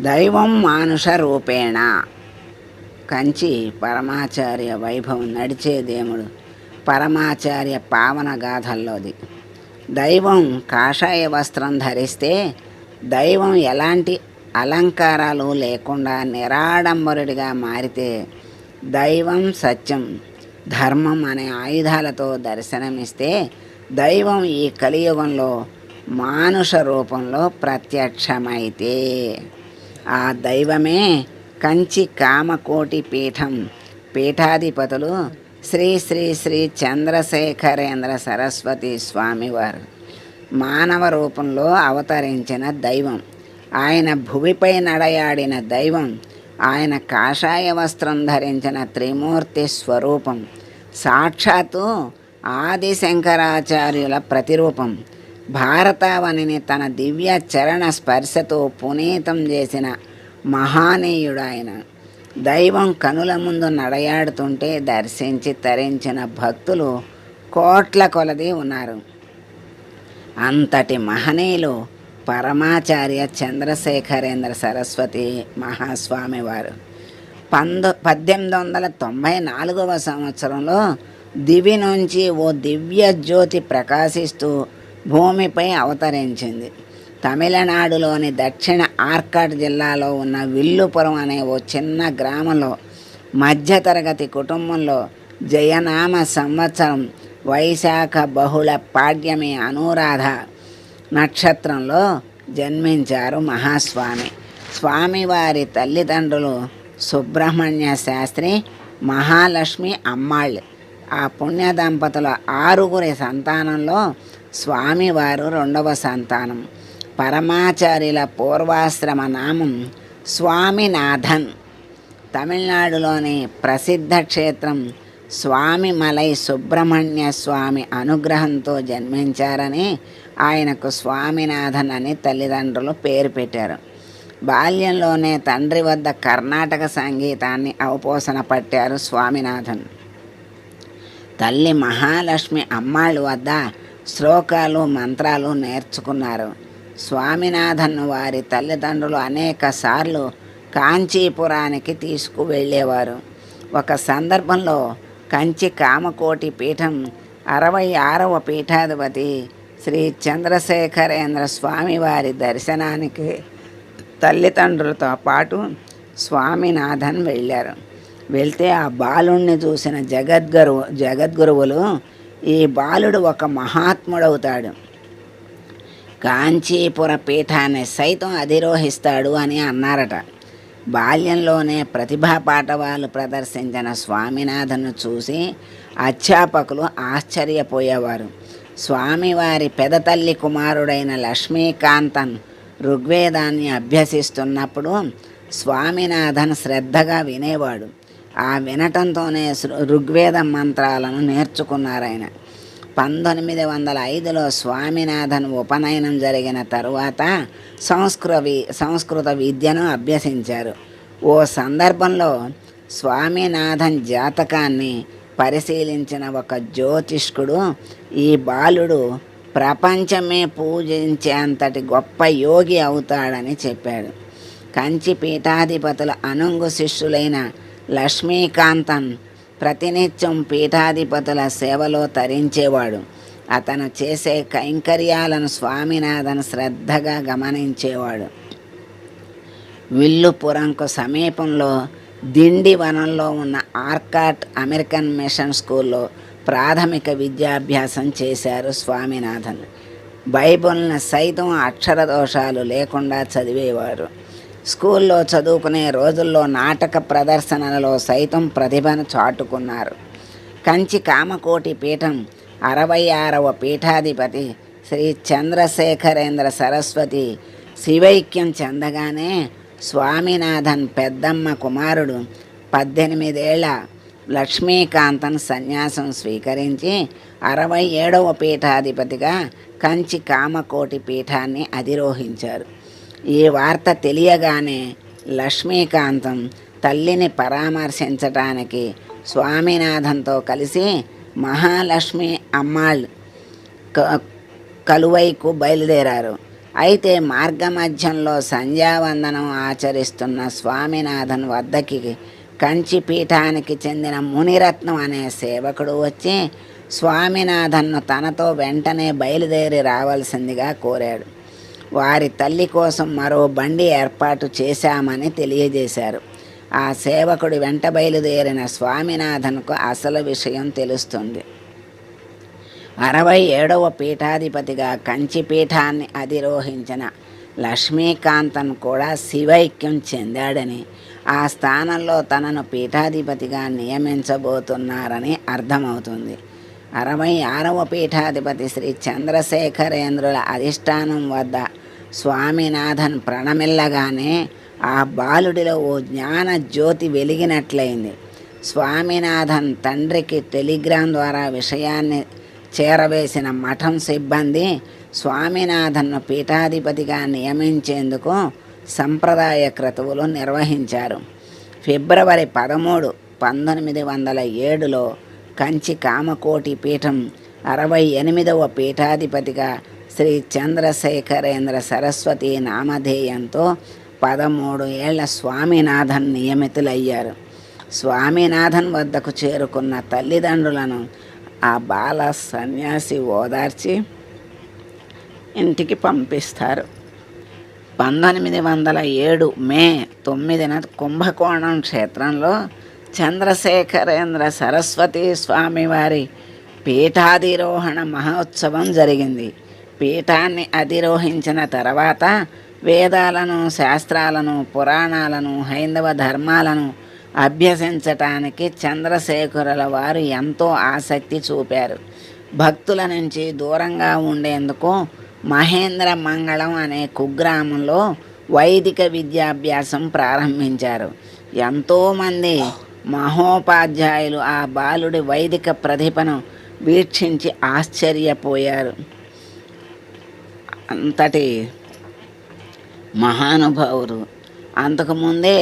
దైవం మానుష రూపేణ కంచి పరమాచార్య వైభవం నడిచే దేవుడు. పరమాచార్య పావన గాథల్లోది. దైవం కాషాయ వస్త్రం ధరిస్తే దైవం ఎలాంటి అలంకారాలు లేకుండా నిరాడంబరుడిగా మారితే దైవం సత్యం ధర్మం అనే ఆయుధాలతో దర్శనమిస్తే దైవం ఈ కలియుగంలో మానుష రూపంలో ప్రత్యక్షమైతే. ఆ దైవమే కంచి కామకోటి పీఠం. పీఠాధిపతులు శ్రీ శ్రీ శ్రీ చంద్రశేఖరేంద్ర సరస్వతి స్వామివారు. మానవ రూపంలో అవతరించిన దైవం. ఆయన భువిపై నడయాడిన దైవం. ఆయన కాషాయ వస్త్రం ధరించిన త్రిమూర్తి స్వరూపం. సాక్షాత్తు ఆది శంకరాచార్యుల ప్రతిరూపం. భారతావనిని తన దివ్య చరణ స్పర్శతో పునీతం చేసిన మహానీయుడాయన. దైవం కనుల ముందు నడయాడుతుంటే దర్శించి తరించిన భక్తులు కోట్ల కొలది ఉన్నారు. అంతటి మహనీయులు పరమాచార్య చంద్రశేఖరేంద్ర సరస్వతి మహాస్వామి వారు పంతొ పద్దెనిమిది వందల తొంభై నాలుగవ సంవత్సరంలో దివి నుంచి ఓ దివ్య జ్యోతి ప్రకాశిస్తూ భూమిపై అవతరించింది. తమిళనాడులోని దక్షిణ ఆర్కాడ్ జిల్లాలో ఉన్న విల్లుపురం అనే ఓ చిన్న గ్రామంలో మధ్యతరగతి కుటుంబంలో జయనామ సంవత్సరం వైశాఖ బహుళ పాడ్యమి అనురాధ నక్షత్రంలో జన్మించారు మహాస్వామి. స్వామివారి తల్లిదండ్రులు సుబ్రహ్మణ్య శాస్త్రి మహాలక్ష్మి అమ్మాళ్ళు. ఆ పుణ్య దంపతుల ఆరుగురి సంతానంలో స్వామివారు రెండవ సంతానం. పరమాచార్యుల పూర్వాశ్రమ నామం స్వామినాథన్. తమిళనాడులోని ప్రసిద్ధ క్షేత్రం స్వామి మలై సుబ్రహ్మణ్య స్వామి అనుగ్రహంతో జన్మించారని ఆయనకు స్వామినాథన్ అని తల్లిదండ్రులు పేరు పెట్టారు. బాల్యంలోనే తండ్రి వద్ద కర్ణాటక సంగీతాన్ని అవపోసన పట్టారు స్వామినాథన్. తల్లి మహాలక్ష్మి అమ్మాళ్ళు వద్ద శ్లోకాలు మంత్రాలు నేర్చుకున్నారు. స్వామినాథన్ వారి తల్లిదండ్రులు అనేక సార్లు కాంచీపురానికి తీసుకువెళ్ళేవారు. ఒక సందర్భంలో కంచి కామకోటి పీఠం అరవై ఆరవ పీఠాధిపతి శ్రీ చంద్రశేఖరేంద్ర స్వామి వారి దర్శనానికి తల్లిదండ్రులతో పాటు స్వామినాథన్ వెళ్ళారు. వెళ్తే ఆ బాలుణ్ణి చూసిన జగద్గురు జగద్గురువులు ఈ బాలుడు ఒక మహాత్ముడవుతాడు. కాంచీపుర పీఠాన్ని సైతం అధిరోహిస్తాడు అని అన్నారట. బాల్యంలోనే ప్రతిభా పాఠవాలు ప్రదర్శించిన స్వామినాథన్ను చూసి అధ్యాపకులు ఆశ్చర్యపోయేవారు. స్వామివారి పెదతల్లి కుమారుడైన లక్ష్మీకాంతన్ ఋగ్వేదాన్ని అభ్యసిస్తున్నప్పుడు స్వామినాథన్ శ్రద్ధగా వినేవాడు. ఆ వినటంతోనే ఋగ్వేద మంత్రాలను నేర్చుకున్నారాయన. పంతొమ్మిది వందల ఐదులో స్వామినాథన్ ఉపనయనం జరిగిన తరువాత సంస్కృతవి సంస్కృత విద్యను అభ్యసించారు. ఓ సందర్భంలో స్వామినాథన్ జాతకాన్ని పరిశీలించిన ఒక జ్యోతిష్కుడు ఈ బాలుడు ప్రపంచమే పూజించేంతటి గొప్ప యోగి అవుతాడని చెప్పాడు. కంచి పీఠాధిపతుల అనుంగు శిష్యులైన లక్ష్మీకాంతన్ ప్రతినిత్యం పీఠాధిపతుల సేవలో తరించేవాడు. అతను చేసే కైంకర్యాలను స్వామినాథన్ శ్రద్ధగా గమనించేవాడు. విల్లుపురంకు సమీపంలో దిండి వనంలో ఉన్న ఆర్కాట్ అమెరికన్ మిషన్ స్కూల్లో ప్రాథమిక విద్యాభ్యాసం చేశారు స్వామినాథన్. బైబిల్ని సైతం అక్షర దోషాలు లేకుండా చదివేవారు స్కూల్లో చదువుకునే రోజుల్లో నాటక ప్రదర్శనలలో సైతం ప్రతిభను చాటుకున్నారు. కంచి కామకోటి పీఠం అరవై ఆరవ పీఠాధిపతి శ్రీ చంద్రశేఖరేంద్ర సరస్వతి శివైక్యం చెందగానే స్వామినాథన్ పెద్దమ్మ కుమారుడు పద్దెనిమిదేళ్ళ లక్ష్మీకాంతన్ సన్యాసం స్వీకరించి అరవై ఏడవ పీఠాధిపతిగా కంచి కామకోటి పీఠాన్ని అధిరోహించారు. ఈ వార్త తెలియగానే లక్ష్మీకాంతం తల్లిని పరామర్శించటానికి స్వామినాథన్తో కలిసి మహాలక్ష్మి అమ్మాళ్ క- కలువైకు బయలుదేరారు. అయితే మార్గమధ్యంలో సంధ్యావందనం ఆచరిస్తున్న స్వామినాథన్ వద్దకి కంచి పీఠానికి చెందిన మునిరత్నం అనే సేవకుడు వచ్చి స్వామినాథన్ను తనతో వెంటనే బయలుదేరి రావాల్సిందిగా కోరాడు. వారి తల్లి కోసం మరో బండి ఏర్పాటు చేశామని తెలియజేశారు. ఆ సేవకుడు వెంట బయలుదేరిన స్వామినాథన్కు అసలు విషయం తెలుస్తుంది. అరవై ఏడవ పీఠాధిపతిగా కంచి పీఠాన్ని అధిరోహించిన లక్ష్మీకాంతన్ కూడా శివైక్యం చెందాడని ఆ స్థానంలో తనను పీఠాధిపతిగా నియమించబోతున్నారని అర్థమవుతుంది. అరవై ఆరవ పీఠాధిపతి శ్రీ చంద్రశేఖరేంద్రుల అధిష్టానం వద్ద స్వామినాథన్ ప్రణమిల్లగానే ఆ బాలుడిలో ఓ జ్ఞాన జ్యోతి వెలిగినట్లయింది. స్వామినాథన్ తండ్రికి టెలిగ్రామ్ ద్వారా విషయాన్ని చేరవేసిన మఠం సిబ్బంది స్వామినాథన్ను పీఠాధిపతిగా నియమించేందుకు సంప్రదాయ క్రతువులు నిర్వహించారు. ఫిబ్రవరి పదమూడు పంతొమ్మిది వందల ఏడులో కంచి కామకోటి పీఠం అరవై ఎనిమిదవ పీఠాధిపతిగా శ్రీ చంద్రశేఖరేంద్ర సరస్వతి నామధేయంతో పదమూడు ఏళ్ళ స్వామినాథన్ నియమితులయ్యారు. స్వామినాథన్ వద్దకు చేరుకున్న తల్లిదండ్రులను ఆ బాల సన్యాసి ఓదార్చి ఇంటికి పంపిస్తారు. పంతొమ్మిది వందల ఏడు మే తొమ్మిదిన కుంభకోణం క్షేత్రంలో చంద్రశేఖరేంద్ర సరస్వతి స్వామివారి పీఠాధిరోహణ మహోత్సవం జరిగింది. పీఠాన్ని అధిరోహించిన తర్వాత వేదాలను శాస్త్రాలను పురాణాలను హైందవ ధర్మాలను అభ్యసించటానికి చంద్రశేఖరుల వారు ఎంతో ఆసక్తి చూపారు. భక్తుల నుంచి దూరంగా ఉండేందుకు మహేంద్ర మంగళం అనే కుగ్రామంలో వైదిక విద్యాభ్యాసం ప్రారంభించారు. ఎంతోమంది మహోపాధ్యాయులు ఆ బాలుడి వైదిక ప్రతిభను వీక్షించి ఆశ్చర్యపోయారు. అంతటి మహానుభావులు అంతకుముందే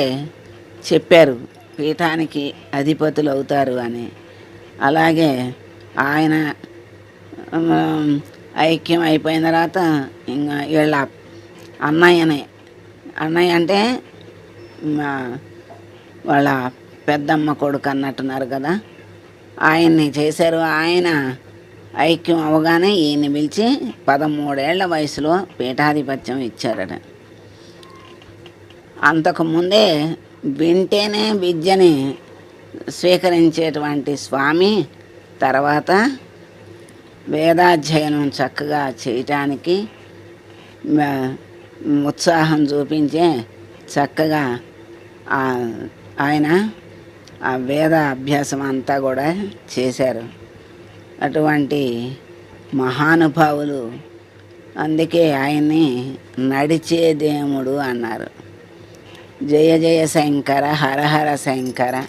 చెప్పారు పీఠానికి అధిపతులు అవుతారు అని. అలాగే ఆయన ఐక్యం అయిపోయిన తర్వాత ఇంకా వీళ్ళ అన్నయ్యనే. అన్నయ్య అంటే వాళ్ళ పెద్దమ్మ కొడుకు అన్నట్టున్నారు కదా. ఆయన్ని చేశారు. ఆయన ఐక్యం అవగానే ఈయన్ని పిలిచి పదమూడేళ్ళ వయసులో పీఠాధిపత్యం ఇచ్చారట. అంతకుముందే వింటేనే విద్యని స్వీకరించేటువంటి స్వామి తర్వాత వేదాధ్యయనం చక్కగా చేయటానికి ఉత్సాహం చూపించే చక్కగా ఆయన ఆ వేద అభ్యాసం అంతా కూడా చేశారు. అటువంటి మహానుభావులు. అందుకే ఆయన్ని నడిచే దేవుడు అన్నారు. జయ జయ శంకర హర హర శంకర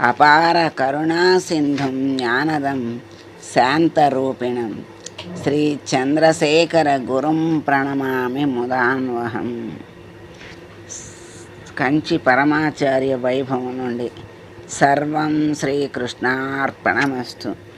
అపార కరుణా సింధుం జ్ఞానదం శాంతరూపిణం శ్రీ చంద్రశేఖర గురుం ప్రణమామి ముదాన్వహం. కంచి పరమాచార్య వైభవం నుండి సర్వం శ్రీకృష్ణార్పణమస్తు.